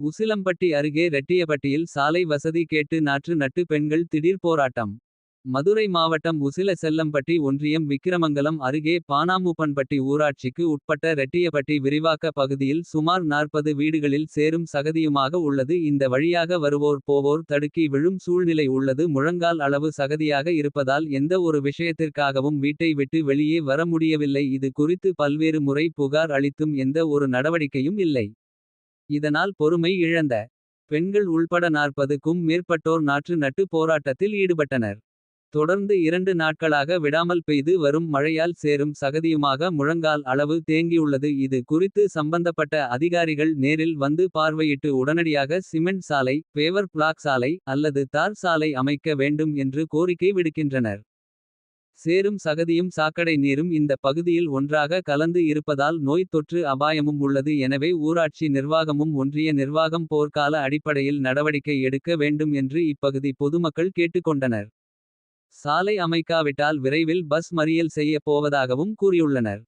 உசிலம்பட்டி அருகே ரெட்டியபட்டியில் சாலை வசதி கேட்டு நாற்று நட்டு பெண்கள் திடீர் போராட்டம். மதுரை மாவட்டம் உசில செல்லம்பட்டி ஒன்றியம் விக்கிரமங்கலம் அருகே பானாமூப்பன்பட்டி ஊராட்சிக்கு உட்பட்ட ரெட்டியபட்டி விரிவாக்க பகுதியில் சுமார் 40 வீடுகளில் சேரும் சகதியுமாக உள்ளது இந்த வழியாக வருவோர் போவோர் தடுக்கி விழும் சூழ்நிலை உள்ளது முழங்கால் அளவு சகதியாக இருப்பதால் எந்த ஒரு விஷயத்திற்காகவும் வீட்டை விட்டு வெளியே வர முடியவில்லை இது குறித்து பல்வேறு முறை புகார் அளித்தும் எந்த ஒரு நடவடிக்கையும் இல்லை. இதனால் பொறுமை இழந்த பெண்கள் உள்பட 40க்கும் மேற்பட்டோர் நாற்று நட்டு போராட்டத்தில் ஈடுபட்டனர். தொடர்ந்து இரண்டு நாட்களாக விடாமல் பெய்து வரும் மழையால் சேரும் சகதியுமாக முழங்கால் அளவு தேங்கியுள்ளது இது குறித்து சம்பந்தப்பட்ட அதிகாரிகள் நேரில் வந்து பார்வையிட்டு உடனடியாக சிமெண்ட் சாலை பேவர் பிளாக் சாலை அல்லது தார் சாலை அமைக்க வேண்டும் என்று கோரிக்கை விடுக்கின்றனர். சேரும் சகதியும் சாக்கடை நீரும் இந்த பகுதியில் ஒன்றாக கலந்து இருப்பதால் நோய் தொற்று அபாயமும் உள்ளது எனவே ஊராட்சி நிர்வாகமும் ஒன்றிய நிர்வாகம் போர்க்கால அடிப்படையில் நடவடிக்கை எடுக்க வேண்டும் என்று இப்பகுதி பொதுமக்கள் கேட்டுக்கொண்டனர். சாலை அமைக்காவிட்டால் விரைவில் பஸ் மறியல் செய்ய போவதாகவும் கூறியுள்ளனர்.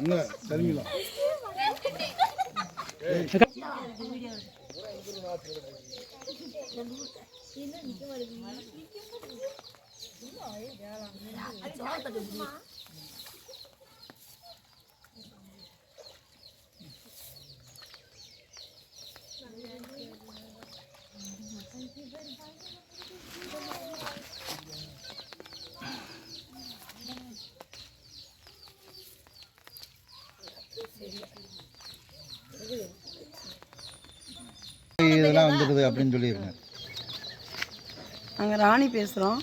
நாங்கள் நீ நீ அங்க தருமிலா இதெல்லாம் வந்துடுது அப்படின்னு சொல்லியிருக்கேன் நாங்கள் ராணி பேசுகிறோம்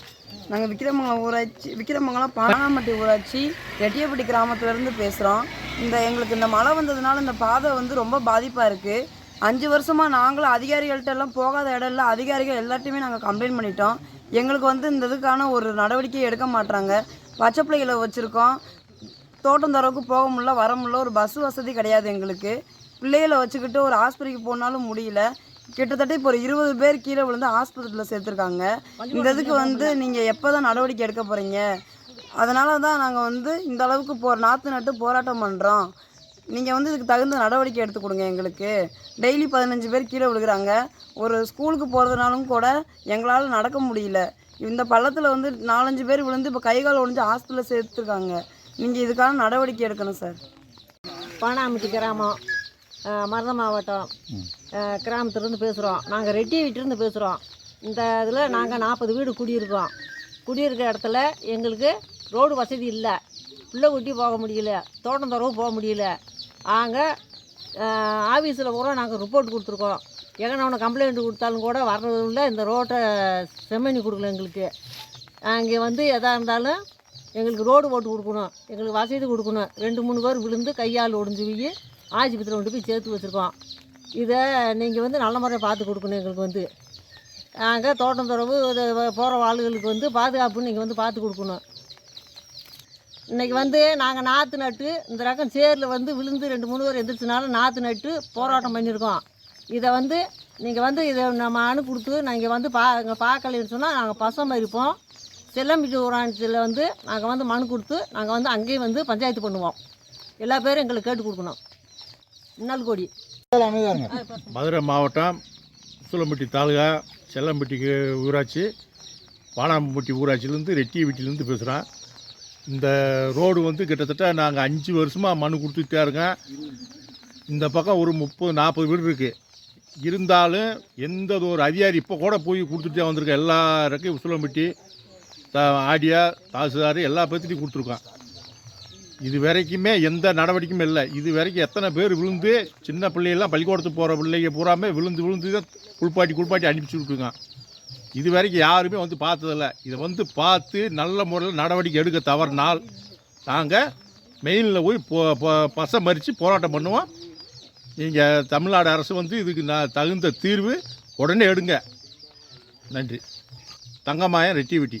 நாங்கள் விக்கிரமங்கலம் ஊராட்சி விக்கிரமங்கலம் பானாம்பட்டி ஊராட்சி ரெட்டியப்பட்டி கிராமத்துலேருந்து பேசுகிறோம் இந்த எங்களுக்கு இந்த மழை வந்ததுனால இந்த பாதை வந்து ரொம்ப பாதிப்பாக இருக்குது அஞ்சு வருஷமாக நாங்களும் அதிகாரிகள்கிட்ட எல்லாம் போகாத இடம் இல்லை அதிகாரிகள் எல்லாத்தையுமே நாங்கள் கம்ப்ளைண்ட் பண்ணிட்டோம். எங்களுக்கு வந்து இந்த இதுக்கான ஒரு நடவடிக்கை எடுக்க மாட்டாங்க பச்சை பிள்ளைகளை வச்சுருக்கோம். தோட்டம் தரவுக்கு போக முடியல வர முடியல. ஒரு பஸ் வசதி கிடையாது எங்களுக்கு. பிள்ளைகளை வச்சுக்கிட்டு ஒரு ஆஸ்பத்திரிக்கு போனாலும் முடியல. கிட்டத்தட்ட இப்போ ஒரு இருபது பேர் கீழே விழுந்து ஆஸ்பத்திரியில் சேர்த்துருக்காங்க. இந்த இதுக்கு வந்து நீங்கள் எப்போ தான் நடவடிக்கை எடுக்க போகிறீங்க அதனால தான் நாங்கள் வந்து இந்த அளவுக்கு போ நாற்று நட்டு போராட்டம் பண்ணுறோம் நீங்கள் வந்து இதுக்கு தகுந்த நடவடிக்கை எடுத்து கொடுங்க எங்களுக்கு. டெய்லி பதினஞ்சு பேர் கீழே விழுகிறாங்க. ஒரு ஸ்கூலுக்கு போகிறதுனாலும் கூட எங்களால் நடக்க முடியல. இந்த பள்ளத்தில் வந்து நாலஞ்சு பேர் விழுந்து இப்போ கை கால் ஹாஸ்பிட்டலில் சேர்த்துருக்காங்க. நீங்கள் இதுக்கான நடவடிக்கை எடுக்கணும் சார். பானாம்பட்டி கிராமம். மருத மாவட்டம். கிராமத்துலேருந்து பேசுகிறோம் நாங்கள் ரெட்டி வீட்டிலேருந்து பேசுகிறோம் இந்த இதில் நாங்கள் நாற்பது வீடு குடியிருக்கோம். குடியிருக்க இடத்துல எங்களுக்கு ரோடு வசதி இல்லை. பிள்ளை குட்டி போக முடியல. தோட்டம் துறவு போக முடியல. நாங்கள் ஆஃபீஸில் கூட நாங்கள் ரிப்போர்ட் கொடுத்துருக்கோம். எங்கன கம்ப்ளைண்ட் கொடுத்தாலும் கூட வர்றதில்ல இந்த ரோட்டை செம்மணி கொடுக்கல எங்களுக்கு. அங்கே வந்து எதாக இருந்தாலும் எங்களுக்கு ரோடு போட்டு கொடுக்கணும். எங்களுக்கு வசதி கொடுக்கணும். ரெண்டு மூணு பேர் விழுந்து கையால் ஒடிஞ்சு போய் ஆஸ்பத்திரி கொண்டு போய் சேர்த்து வச்சுருக்கோம். இதை நீங்கள் வந்து நல்ல முறையாக பார்த்து கொடுக்கணும் எங்களுக்கு வந்து. நாங்கள் தோட்டம் துறவு போகிற ஆளுகளுக்கு வந்து பாதுகாப்பு நீங்கள் வந்து பார்த்து கொடுக்கணும். இன்றைக்கி வந்து நாங்கள் நாற்று நட்டு இந்த ரகம் சேரில் வந்து விழுந்து ரெண்டு மூணு பேர் எந்திரிச்சினாலும் நாற்று நட்டு போராட்டம் பண்ணியிருக்கோம். இதை வந்து நீங்கள் வந்து இதை நம்ம அணு கொடுத்து நாங்கள் வந்து பா இங்கே பார்க்கலன்னு சொன்னால் நாங்கள் பசம் இருப்போம் செல்லம்பிட்டு ஊராட்சியில் வந்து நாங்கள் வந்து மனு கொடுத்து நாங்கள் வந்து அங்கேயும் வந்து பஞ்சாயத்து பண்ணுவோம். எல்லா பேரும் எங்களுக்கு கேட்டு கொடுக்கணும். மதுரை மாவட்டம் சூலம்பட்டி தாலுகா செல்லம்பட்டி ஊராட்சி வானாம்பட்டி ஊராட்சியிலேருந்து ரெட்டியவீட்டிலேருந்து பேசுகிறேன் இந்த ரோடு வந்து கிட்டத்தட்ட நாங்கள் அஞ்சு வருஷமாக மனு கொடுத்துட்டே இருக்கேன் இந்த பக்கம் ஒரு முப்பது நாற்பது வீடு இருக்குது இருந்தாலும் எந்த ஒரு அதிகாரி இப்போ கூட போய் கொடுத்துட்டே வந்திருக்கேன் எல்லாருக்கும் ரெக்கையும் த ஆடியா தாசுதார் எல்லா பேர்த்திட்டையும் கொடுத்துருக்கோம். இது வரைக்குமே எந்த நடவடிக்கையும் இல்லை. இது வரைக்கும் எத்தனை பேர் விழுந்து சின்ன பிள்ளையெல்லாம் பள்ளிக்கூடத்துக்கு போகிற பிள்ளைங்க பூராமே விழுந்து விழுந்து தான் குளிப்பாட்டி குளிப்பாட்டி அனுப்பிச்சு விட்டுருங்க இது வரைக்கும் யாருமே வந்து பார்த்ததில்ல. இதை வந்து பார்த்து நல்ல முறையில் நடவடிக்கை எடுக்க தவறினால் நாங்கள் மெயினில் போய் போ பசை மறித்து போராட்டம் பண்ணுவோம். நீங்கள் தமிழ்நாடு அரசு வந்து இதுக்கு நான் தகுந்த தீர்வு உடனே எடுங்க. நன்றி. தங்கமாயம் ரெட்டிவிட்டி.